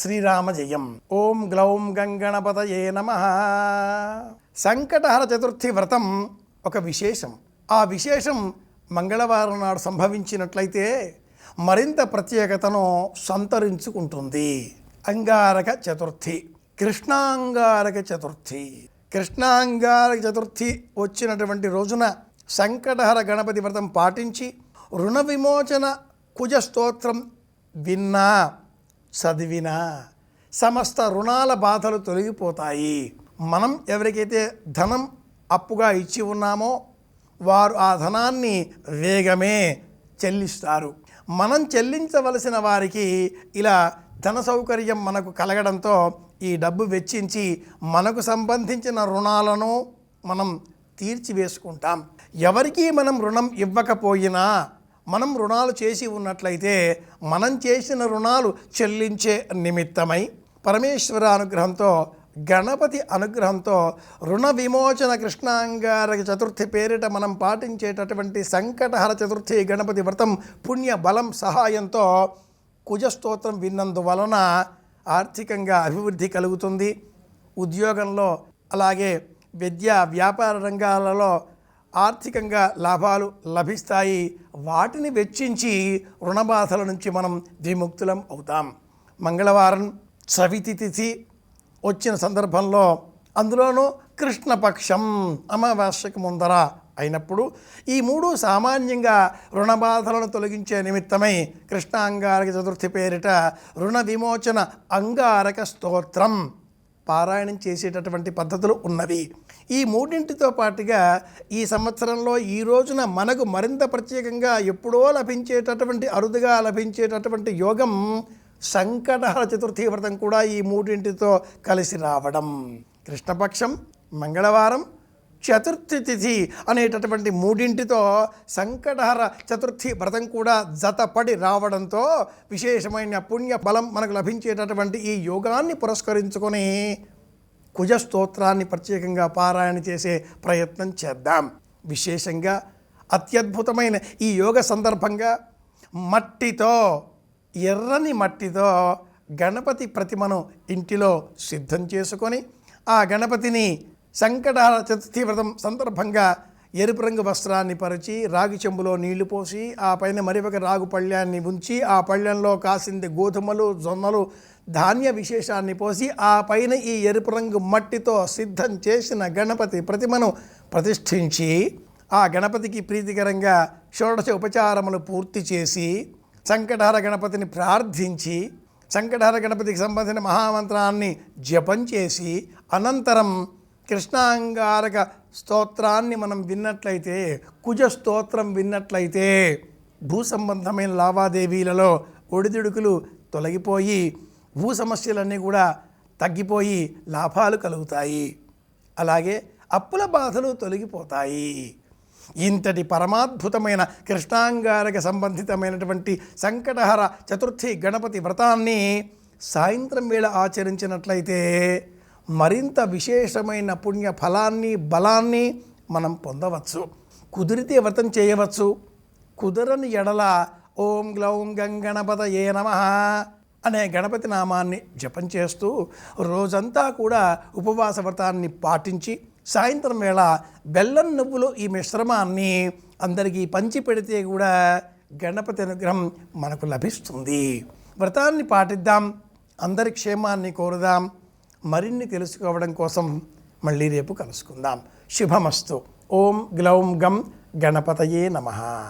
శ్రీరామ జయం ఓం గ్లౌం గంగణపతయే నమ. సంకటహర చతుర్థి వ్రతం ఒక విశేషం. ఆ విశేషం మంగళవారం నాడు సంభవించినట్లయితే మరింత ప్రత్యేకతను సంతరించుకుంటుంది. అంగారక చతుర్థి. కృష్ణాంగారక చతుర్థి. కృష్ణాంగారక చతుర్థి వచ్చినటువంటి రోజున సంకటహర గణపతి వ్రతం పాటించి రుణ విమోచన కుజ స్తోత్రం విన్నా చదివినా సమస్త రుణాల బాధలు తొలగిపోతాయి. మనం ఎవరికైతే ధనం అప్పుగా ఇచ్చి ఉన్నామో వారు ఆ ధనాన్ని వేగమే చెల్లిస్తారు. మనం చెల్లించవలసిన వారికి ఇలా ధన సౌకర్యం మనకు కలగడంతో ఈ డబ్బు వెచ్చించి మనకు సంబంధించిన రుణాలను మనం తీర్చివేసుకుంటాం. ఎవరికీ మనం రుణం ఇవ్వకపోయినా మనం రుణాలు చేసి ఉన్నట్లయితే మనం చేసిన రుణాలు చెల్లించే నిమిత్తమై పరమేశ్వర అనుగ్రహంతో గణపతి అనుగ్రహంతో రుణ విమోచన కృష్ణాంగారక చతుర్థి పేరిట మనం పాటించేటటువంటి సంకటహర చతుర్థి గణపతి వ్రతం పుణ్య బలం సహాయంతో కుజస్తోత్రం విన్నందువలన ఆర్థికంగా అభివృద్ధి కలుగుతుంది. ఉద్యోగంలో అలాగే విద్య వ్యాపార రంగాలలో ఆర్థికంగా లాభాలు లభిస్తాయి. వాటిని వెచ్చించి రుణబాధల నుంచి మనం విముక్తులం అవుతాం. మంగళవారం చవితి తిథి వచ్చిన సందర్భంలో అందులోనూ కృష్ణపక్షం అమావాస్యకు ముందర అయినప్పుడు ఈ మూడు సామాన్యంగా రుణబాధలను తొలగించే నిమిత్తమై కృష్ణాంగారక చతుర్థి పేరిట రుణ విమోచన అంగారక స్తోత్రం పారాయణం చేసేటటువంటి పద్ధతులు ఉన్నవి. ఈ మూడింటితో పాటుగా ఈ సంవత్సరంలో ఈ రోజున మనకు మరింత ప్రత్యేకంగా ఎప్పుడో లభించేటటువంటి అరుదుగా లభించేటటువంటి యోగం సంకటహర చతుర్థి వ్రతం కూడా ఈ మూడింటితో కలిసి రావడం. కృష్ణపక్షం మంగళవారం చతుర్థి తిథి అనేటటువంటి మూడింటితో సంకటహర చతుర్థి వ్రతం కూడా జతపడి రావడంతో విశేషమైన పుణ్య బలం మనకు లభించేటటువంటి ఈ యోగాన్ని పురస్కరించుకొని కుజ స్తోత్రాన్ని ప్రత్యేకంగా పారాయణ చేసే ప్రయత్నం చేద్దాం. విశేషంగా అత్యద్భుతమైన ఈ యోగ సందర్భంగా మట్టితో ఎర్రని మట్టితో గణపతి ప్రతిమను ఇంటిలో సిద్ధం చేసుకొని ఆ గణపతిని సంకటాల చతుర్థి వ్రతం సందర్భంగా ఎరుపు రంగు వస్త్రాన్ని పరిచి రాగి చెంబులో నీళ్ళు పోసి ఆ పైన మరి ఒక రాగు పళ్ళ్యాన్ని ఉంచి ఆ పళ్ళెంలో కాసింది గోధుమలు జొన్నలు ధాన్య విశేషాన్ని పోసి ఆ పైన ఈ ఎరుపు రంగు మట్టితో సిద్ధం చేసిన గణపతి ప్రతిమను ప్రతిష్ఠించి ఆ గణపతికి ప్రీతికరంగా షోడశ ఉపచారములు పూర్తి చేసి సంకటహర గణపతిని ప్రార్థించి సంకటహర గణపతికి సంబంధించిన మహామంత్రాన్ని జపం చేసి అనంతరం కృష్ణాంగారక స్తోత్రాన్ని మనం విన్నట్లయితే కుజ స్తోత్రం విన్నట్లయితే భూ సంబంధమైన లావాదేవీలలో ఒడిదుడుకులు తొలగిపోయి భూ సమస్యలన్నీ కూడా తగ్గిపోయి లాభాలు కలుగుతాయి. అలాగే అప్పుల బాధలు తొలగిపోతాయి. ఇంతటి పరమాద్భుతమైన కృష్ణాంగారక సంబంధితమైనటువంటి సంకటహర చతుర్థి గణపతి వ్రతాన్ని సాయంత్రం వేళ ఆచరించినట్లయితే మరింత విశేషమైన పుణ్య ఫలాన్ని బలాన్ని మనం పొందవచ్చు. కుదిరితే వ్రతం చేయవచ్చు. కుదరని ఎడల ఓం గ్లౌం గంగణపత ఏ నమ అనే గణపతి నామాన్ని జపం చేస్తూ రోజంతా కూడా ఉపవాస వ్రతాన్ని పాటించి సాయంత్రం వేళ బెల్లం నువ్వులు ఈ మిశ్రమాన్ని అందరికీ పంచి పెడితే కూడా గణపతి అనుగ్రహం మనకు లభిస్తుంది. వ్రతాన్ని పాటిద్దాం అందరి క్షేమాన్ని కోరుదాం. మరిన్ని తెలుసుకోవడం కోసం మళ్ళీ రేపు కలుసుకుందాం. శుభమస్తు. ఓం గ్లౌం గం గణపతయే నమః.